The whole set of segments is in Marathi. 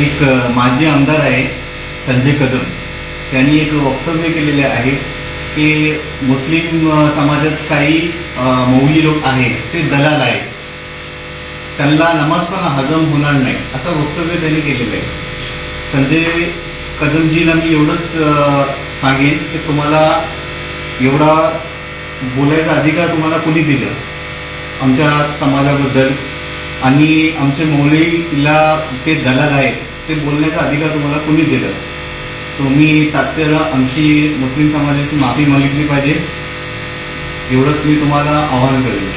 एक माजी आमदार आहे संजय कदम. त्यांनी एक वक्तव्य केलेले आहे की मुस्लिम समाजात काही मौली लोक आहेत ते दलाल आहेत. त्यांना नमाज पण हजम होणार नाही असं वक्तव्य त्यांनी केलेलं आहे. संजय कदमजीला मी एवढंच सांगेन की तुम्हाला एवढा बोलायचा अधिकार तुम्हाला कोणी दिलं? आमच्या समाजाबद्दल आणि आमचे मौलीला ते दलाल आहेत ते बोलण्याचा अधिकार तुम्हाला कोणी दिलं? तुम्ही तात्पर्य आमची मुस्लिम समाजाची माफी मागितली पाहिजे. एवढंच मी तुम्हाला आवाहन करेन.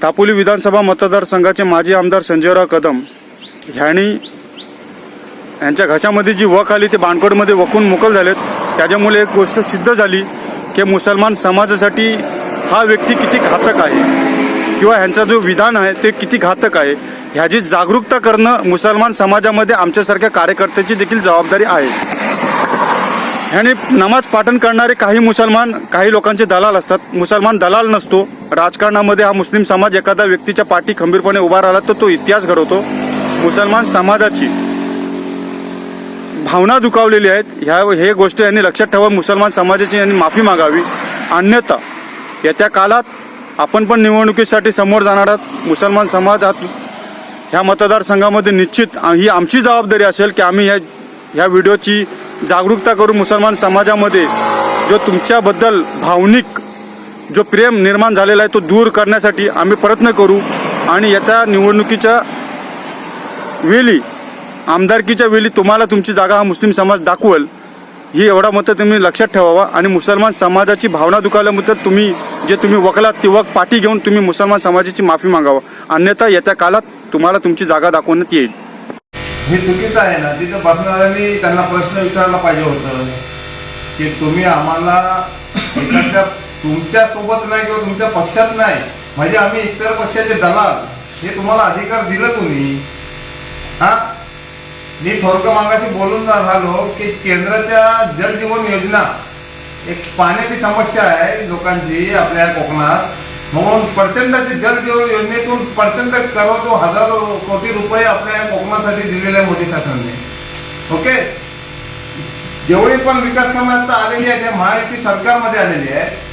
दापोली विधानसभा मतदारसंघाचे माजी आमदार संजयराव कदम ह्यांनी यांच्या घशामध्ये जी वक आली ते बाणकोडमध्ये वकून मोकल झालेत. त्याच्यामुळे एक गोष्ट सिद्ध झाली की मुसलमान समाजासाठी हा व्यक्ती किती घातक आहे. किंवा ह्यांचा जो विधान आहे ते किती घातक आहे ह्याची जागरूकता करणं मुसलमान समाजामध्ये आमच्यासारख्या कार्यकर्त्याची देखील जबाबदारी आहे. ह्याने नमाज पाठन करणारे काही मुसलमान काही लोकांचे दलाल असतात. मुसलमान दलाल नसतो. राजकारणामध्ये हा मुस्लिम समाज एखाद्या व्यक्तीच्या पाठी खंबीरपणे उभा राहिला तर तो इतिहास घडवतो. मुसलमान समाजाची भावना दुखावलेली आहेत. ह्या हे गोष्टी यांनी लक्षात ठेवा. मुसलमान समाजाची यांनी माफी मागावी. अन्यथा येत्या काळात आपण पण निवडणुकीसाठी समोर जाणार आहात. मुसलमान समाज आत ह्या मतदारसंघामध्ये निश्चित ही आमची जबाबदारी असेल की आम्ही ह्या ह्या व्हिडिओची जागरूकता करू मुसलमान समाजामध्ये जो तुमच्याबद्दल भावनिक जो प्रेम निर्माण झालेला आहे तो दूर करण्यासाठी आम्ही प्रयत्न करू. आणि येत्या निवडणुकीच्या वेळी आमदारकीच्या वेळी तुम्हाला तुमची जागा हा मुस्लिम समाज दाखवेल. ही एवढा मतं तुम्ही लक्षात ठेवावा आणि मुसलमान समाजाची भावना दुखावल्याबद्दल तुम्ही जे तुम्ही वकलात ती वक पाठी घेऊन तुम्ही मुसलमान समाजाची माफी मागावं. अन्यथा येत्या काळात तुम्हाला तुमची जागा दाखवण्यात येईल. हे चुकीचं आहे ना तिथं बसणाऱ्यांनी त्यांना प्रश्न विचारला पाहिजे होतं. की तुम्ही आम्हाला एखाद्या तुमच्यासोबत नाही किंवा तुमच्या पक्षात नाही म्हणजे आम्ही इतर पक्षाचे दलाल हे तुम्हाला अधिकार दिलं कोणी हा? मी थोडक मागाशी बोलून राहिलो की केंद्राच्या जल जीवन योजना एक पाण्याची समस्या आहे लोकांची आपल्या कोकणात. म्हणून प्रचंड जल जीवन योजनेतून प्रचंड करोडो हजारो कोटी रुपये आपल्या कोकणासाठी दिलेले आहे मोदी शासनाने. ओके? जेवढी पण विकास कामं आता आलेली आहे महायुती सरकारमध्ये आलेली आहे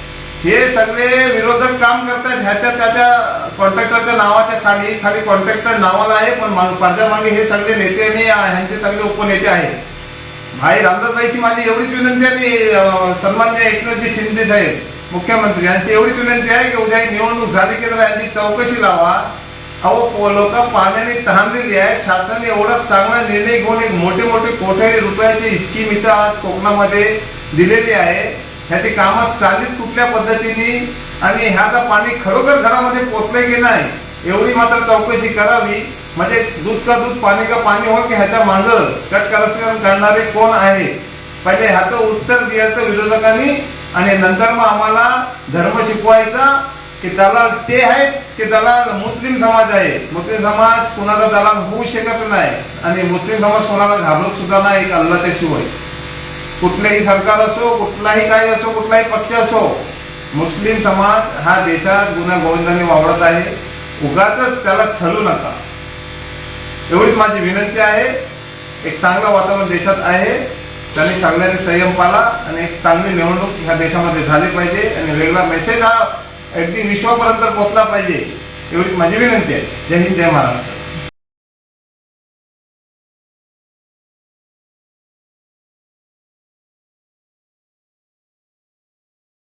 हे सगळे विरोधक काम करतात ह्याच्या त्याच्या कॉन्ट्रॅक्टरच्या नावाच्या खाली खाली कॉन्ट्रॅक्टर नावाला आहे पण माग- पडद्यामागे हे सगळे नेते आणि ह्यांचे सगळे उपनेते आहेत. भाई रामदासबाईची माझी एवढीच विनंती आहे सन्मान्य एकनाथजी शिंदे साहेब मुख्यमंत्री. यांची एवढीच विनंती आहे की उद्या निवडणूक झाली की जरा यांची चौकशी लावा. अहो लोक पाण्याने तहानलेली आहेत. शासनाने एवढा चांगला निर्णय घेऊन एक मोठे मोठे कोट्यावधी रुपयाची स्कीम इथं आज कोकणामध्ये दिलेली आहे. ह्याचे कामात चालीत कुठल्या पद्धतीने आणि ह्याचा पाणी खरोखर घरामध्ये पोचलंय की नाही एवढी मात्र चौकशी करावी. म्हणजे दूध का दूध पाणी का पाणी हो की ह्याच्या माग कट करणारे कोण आहे पहिले ह्याचं उत्तर द्यायचं विरोधकांनी आणि नंतर मग आम्हाला धर्म शिकवायचा की दलाल ते आहेत की दलाल मुस्लिम समाज आहे. मुस्लिम समाज कुणाचा दलाल होऊ शकत नाही आणि मुस्लिम समाज कोणाला घाबरत सुद्धा नाही अल्लाच्या शिवाय. कुठलेही सरकार असो कुठलाही काही असो कुठलाही पक्ष असो मुस्लिम समाज हा देशात गुन्हा गोविंदाने वावरत आहे. उगाच त्याला छळू नका. एवढीच माझी विनंती आहे. एक चांगलं वातावरण देशात आहे. त्यांनी चांगल्याने संयम पाला आणि एक चांगली निवडणूक ह्या देशामध्ये झाली पाहिजे आणि वेगळा मेसेज हा अगदी विश्वापर्यंत पोहोचला पाहिजे. एवढीच माझी विनंती आहे. जय हिंद जय महाराष्ट्र.